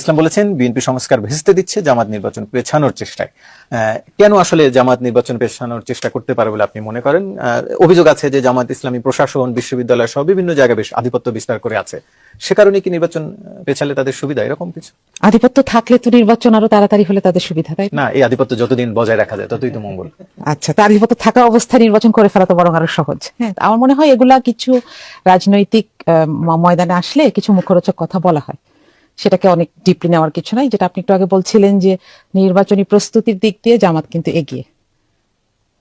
ইসলাম বলেছেন সংস্কার ভেস্তে দিচ্ছে, জামাত নির্বাচন পেছানোর চেষ্টায়। কেন আসলে জামাত নির্বাচন পেছানোর চেষ্টা করতে পারে বলে আপনি মনে করেন? অভিযোগ আছে যে জামাত ইসলামী প্রশাসন, বিশ্ববিদ্যালয় সহ বিভিন্ন জায়গায় বেশ আধিপত্য বিস্তার করে আছে। সে কারণে কি নির্বাচন পেছালে তাদের সুবিধা এরকম কিছু? আধিপত্য থাকলে তো নির্বাচন আরও তাড়াতাড়ি হলে তাদের সুবিধা তাই না? এই আধিপত্য যতদিন বজায় রাখা যায় ততই তো মঙ্গল। আচ্ছা তার আধিপত্য থাকা অবস্থায় নির্বাচন করে ফেলা তো বরং আরও সহজ। হ্যাঁ আমার মনে হয় এগুলা কিছু রাজনৈতিক ময়দানে আসলে কিছু মুখরোচক কথা বলা হয়। সেটাকে অনেক ডিপলি নেওয়ার কিছু নাই। যেটা আপনি একটু আগে বলছিলেন যে নির্বাচনী প্রস্তুতির দিক দিয়ে জামাত কিন্তু এগিয়ে।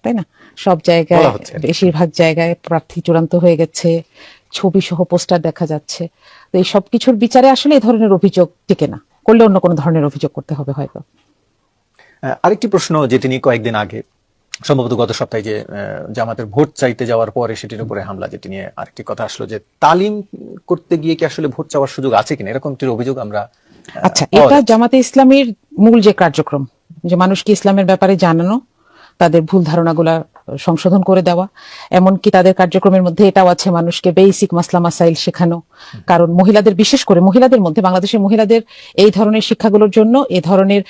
তাই না? সব জায়গায় বেশিরভাগ জায়গায় প্রার্থী চূড়ান্ত হয়ে গেছে ছবি সহ পোস্টার দেখা যাচ্ছে। তো এই সব কিছুর বিচারে আসলে এই ধরনের অভিযোগ টিকে না। করলে অন্য কোনো ধরনের অভিযোগ করতে হবে হয়তো। আরেকটি প্রশ্ন যেটি নিয়ে কয়েকদিন আগে সম্ভবত গত সপ্তাহে যে জামাতের ভোট চাইতে যাওয়ার পরে সেটির উপরে হামলা যেটি নিয়ে আরেকটি কথা আসলো যে তালিম করতে গিয়ে কি আসলে ভোট চাওয়ার সুযোগ আছে কিনা? এরকম একটি অভিযোগ আমরা আচ্ছা এটা জামাতে ইসলামের মূল যে কার্যক্রম যে মানুষকে ইসলামের ব্যাপারে জানানো তাদের ভুল ধারণাগুলা সংশোধন করে দেওয়া। এমনকি তাদের কার্যক্রমের মধ্যে এটাও আছে মানুষকে বেসিক মাসলা মাসাইল শেখানো। কারণ মহিলাদের বিশেষ করে মহিলাদের মধ্যে বাংলাদেশের মহিলাদের এই ধরনের শিক্ষাগুলোর জন্য এ ধরনের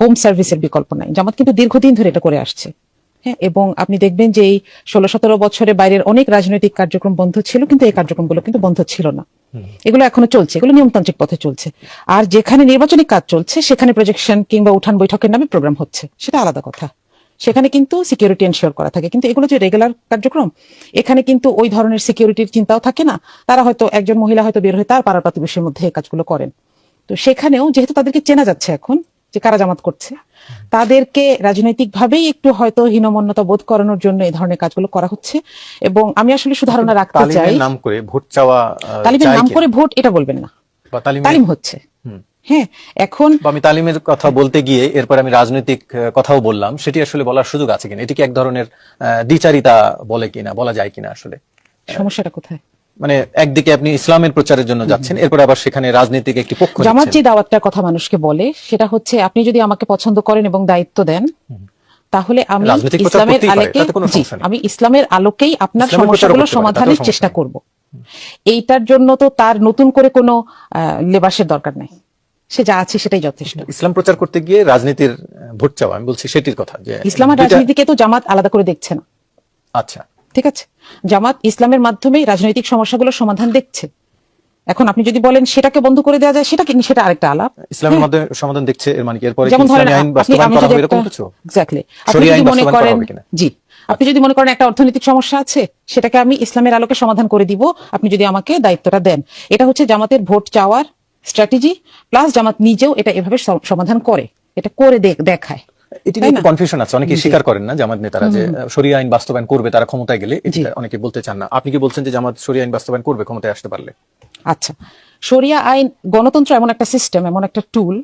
হোম সার্ভিসের বিকল্প নাই। জামাত কিন্তু দীর্ঘদিন ধরে এটা করে আসছে। হ্যাঁ এবং আপনি দেখবেন যে এই ষোলো সতেরো বছরে বাইরের অনেক রাজনৈতিক কার্যক্রম বন্ধ ছিল কিন্তু এই কার্যক্রমগুলো কিন্তু বন্ধ ছিল না। এগুলো এখনও চলছে এগুলো নিয়মতান্ত্রিক পথে চলছে। আর যেখানে নির্বাচনী কাজ চলছে সেখানে প্রজেকশন কিংবা উঠান বৈঠকের নামে প্রোগ্রাম হচ্ছে। সেটা আলাদা কথা। সেখানে কিন্তু সিকিউরিটি এনশিওর করা থাকে। কিন্তু এগুলো যে রেগুলার কার্যক্রম এখানে কিন্তু ওই ধরনের সিকিউরিটির চিন্তাও থাকে না। তারা হয়তো একজন মহিলা হয়তো বের হয়ে তার পাড়ার প্রতিবেশীর মধ্যে এই কাজগুলো করেন। তো সেখানেও যেহেতু তাদেরকে চেনা যাচ্ছে এখন যে কারা জামাত করছে তাদেরকে রাজনৈতিক ভাবেই একটু হয়তো হীনমন্যতা বোধ করানোর জন্য এই ধরনের কাজগুলো করা হচ্ছে। এবং আমি আসলে সুধারণা রাখতে চাই নাম করে ভোট চাওয়া তালিমের নাম করে ভোট এটা বলবেন না। তালিম হচ্ছে। হ্যাঁ এখন আমি তালিমের কথা বলতে গিয়ে এরপর আমি রাজনৈতিক কথাও বললাম সেটি আসলে বলার সুযোগ আছে কিনা? এটি কি এক ধরনের দ্বিচারিতা বলে কিনা বলা যায় কিনা আসলে? সমস্যাটা কোথায়? মানে একদিকে আপনি ইসলামের প্রচারের জন্য যাচ্ছেন এরপর আবার সেখানে রাজনৈতিক একটি পক্ষ জামাত যে দাওয়াতটার কথা মানুষকে বলে সেটা হচ্ছে আপনি যদি আমাকে পছন্দ করেন এবং দায়িত্ব দেন তাহলে আমি ইসলামের আলোকে। আমি ইসলামের আলোকেই আপনার সমস্যাগুলো সমাধানের চেষ্টা করব। এইটার জন্য তো তার নতুন করে কোনো লেবাসের দরকার নেই। সে যা আছে সেটাই যথেষ্ট। ইসলাম প্রচার করতে গিয়ে রাজনীতির ভোট চাওয়া আমি বলছি সেটির কথা যে ইসলাম আর রাজনীতিকে তো জামাত আলাদা করে দেখছে না। আচ্ছা। ঠিক আছে? জামাত ইসলামের মাধ্যমে রাজনৈতিক সমস্যাগুলোর সমাধান দেখছে। এখন আপনি যদি বলেন সেটাকে বন্ধ করে দেওয়া যায় সেটা কি সেটা আরেকটা আলাপ। ইসলামের মাধ্যমে সমাধান দেখছে এর মানে কি? এরপরে যেমন ধরেন ইসলামী আইন বাস্তবায়ন করা যদি হবে এরকম কিছু? Exactly. আপনি যদি মনে করেন জি। আপনি যদি মনে করেন একটা অর্থনৈতিক সমস্যা আছে সেটাকে আমি ইসলামের আলোকে সমাধান করে দিব আপনি যদি আমাকে দায়িত্বটা দেন। এটা হচ্ছে জামাতের ভোট চাওয়ার স্ট্র্যাটেজি প্লাস জামাত নিজেও এটা এভাবে সমাধান করে এটা করে দেখায়। এটি নিয়ে? কনফিউশন আছে। অনেকে স্বীকার করেন না জামাত নেতারা যে শরিয়া আইন বাস্তবায়ন করবে তারা ক্ষমতায় গেলে অনেকে বলতে চান না। আপনি কি বলছেন যে জামাত শরিয়া আইন বাস্তবায়ন করবে ক্ষমতায় আসতে পারলে? আচ্ছা। শরিয়া আইন গণতন্ত্র এমন একটা সিস্টেম এমন একটা টুল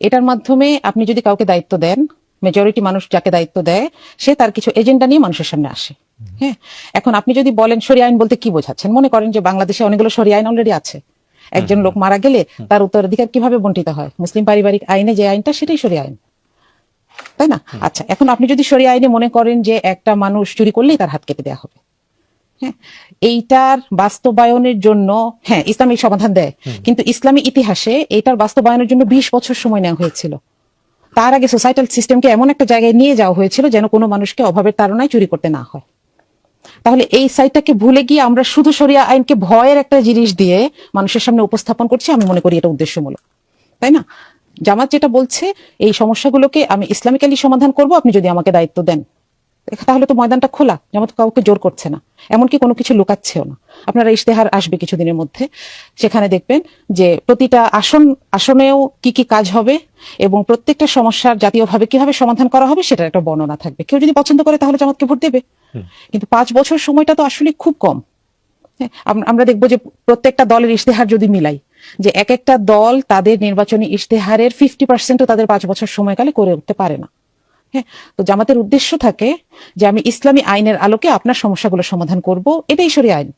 এটার মাধ্যমে আপনি যদি কাউকে দায়িত্ব দেন মেজরিটি মানুষ যাকে দায়িত্ব দেয় সে তার কিছু এজেন্ডা নিয়ে মানুষের সামনে আসে। হ্যাঁ? এখন আপনি যদি বলেন শরিয়া আইন বলতে কি বোঝাচ্ছেন? মনে করেন যে বাংলাদেশে অনেকগুলো শরিয়া আইন অলরেডি আছে। একজন লোক মারা গেলে তার উত্তরাধিকার কীভাবে বন্টিত হয়? মুসলিম পারিবারিক আইনে যে আইনটা সেটাই সরি আইন। তাই না? আচ্ছা এখন আপনি যদি সরি আইনে মনে করেন যে একটা মানুষ চুরি করলেই তার হাত কেটে দেওয়া হবে। হ্যাঁ এইটার বাস্তবায়নের জন্য হ্যাঁ ইসলামিক সমাধান দেয়। কিন্তু ইসলামী ইতিহাসে এইটার বাস্তবায়নের জন্য বিশ বছর সময় নেওয়া হয়েছিল। তার আগে সোসাইটাল সিস্টেমকে এমন একটা জায়গায় নিয়ে যাওয়া হয়েছিল যেন কোনো মানুষকে অভাবের তাড়নায় চুরি করতে না হয়। তাহলে এই সাইটটাকে ভুলে গিয়ে আমরা শুধু সরিয়া আইনকে ভয়ের একটা জিনিস দিয়ে মানুষের সামনে উপস্থাপন করছি, আমি মনে করি এটা উদ্দেশ্যমূলক। তাই না? জামাত যেটা বলছে, এই সমস্যাগুলোকে আমি ইসলামিক্যালি সমাধান করব, আপনি যদি আমাকে দায়িত্ব দেন। তাহলে তো ময়দানটা খোলা জামাত কাউকে জোর করছে না। এমনকি কোনো কিছু লুকাচ্ছেও না। আপনারা ইশতেহার আসবে কিছুদিনের মধ্যে। সেখানে দেখবেন যে প্রতিটা আসন আসনেও কি কি কাজ হবে এবং প্রত্যেকটা সমস্যার জাতীয়ভাবে কীভাবে সমাধান করা হবে সেটার একটা বর্ণনা থাকবে। কেউ যদি পছন্দ করে তাহলে জামাতকে ভোট দেবে। কিন্তু পাঁচ বছর সময়টা তো আসলে খুব কম। হ্যাঁ, আমরা দেখব যে প্রত্যেকটা দলের ইশতেহার যদি মিলাই যে এক একটা দল তাদের নির্বাচনী ইশতেহারের ফিফটি পার্সেন্টও তাদের পাঁচ বছর সময়কালে করে উঠতে পারে না। তো জামাতের উদ্দেশ্য থাকে যে আমি ইসলামী আইনের আলোকে আপনার সমস্যাগুলো সমাধান করব। এটাই সরি আইন।